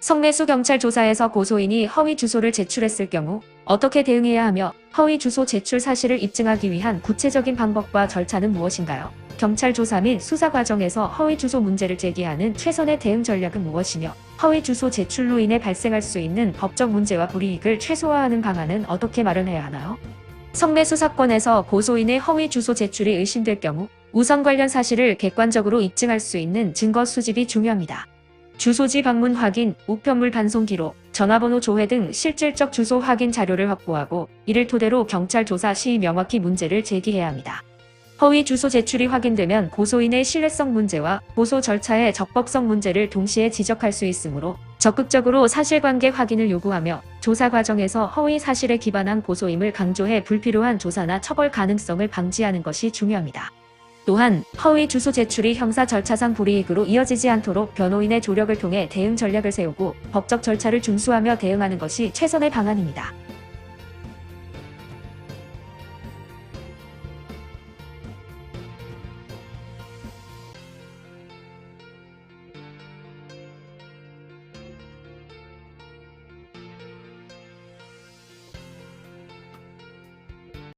성매수 경찰 조사에서 고소인이 허위 주소를 제출했을 경우 어떻게 대응해야 하며 허위 주소 제출 사실을 입증하기 위한 구체적인 방법과 절차는 무엇인가요? 경찰 조사 및 수사 과정에서 허위 주소 문제를 제기하는 최선의 대응 전략은 무엇이며 허위 주소 제출로 인해 발생할 수 있는 법적 문제와 불이익을 최소화하는 방안은 어떻게 마련해야 하나요? 성매수 사건에서 고소인의 허위 주소 제출이 의심될 경우 우선 관련 사실을 객관적으로 입증할 수 있는 증거 수집이 중요합니다. 주소지 방문 확인, 우편물 반송 기록, 전화번호 조회 등 실질적 주소 확인 자료를 확보하고 이를 토대로 경찰 조사 시 명확히 문제를 제기해야 합니다. 허위 주소 제출이 확인되면 고소인의 신뢰성 문제와 고소 절차의 적법성 문제를 동시에 지적할 수 있으므로 적극적으로 사실관계 확인을 요구하며 조사 과정에서 허위 사실에 기반한 고소임을 강조해 불필요한 조사나 처벌 가능성을 방지하는 것이 중요합니다. 또한 허위 주소 제출이 형사 절차상 불이익으로 이어지지 않도록 변호인의 조력을 통해 대응 전략을 세우고 법적 절차를 준수하며 대응하는 것이 최선의 방안입니다.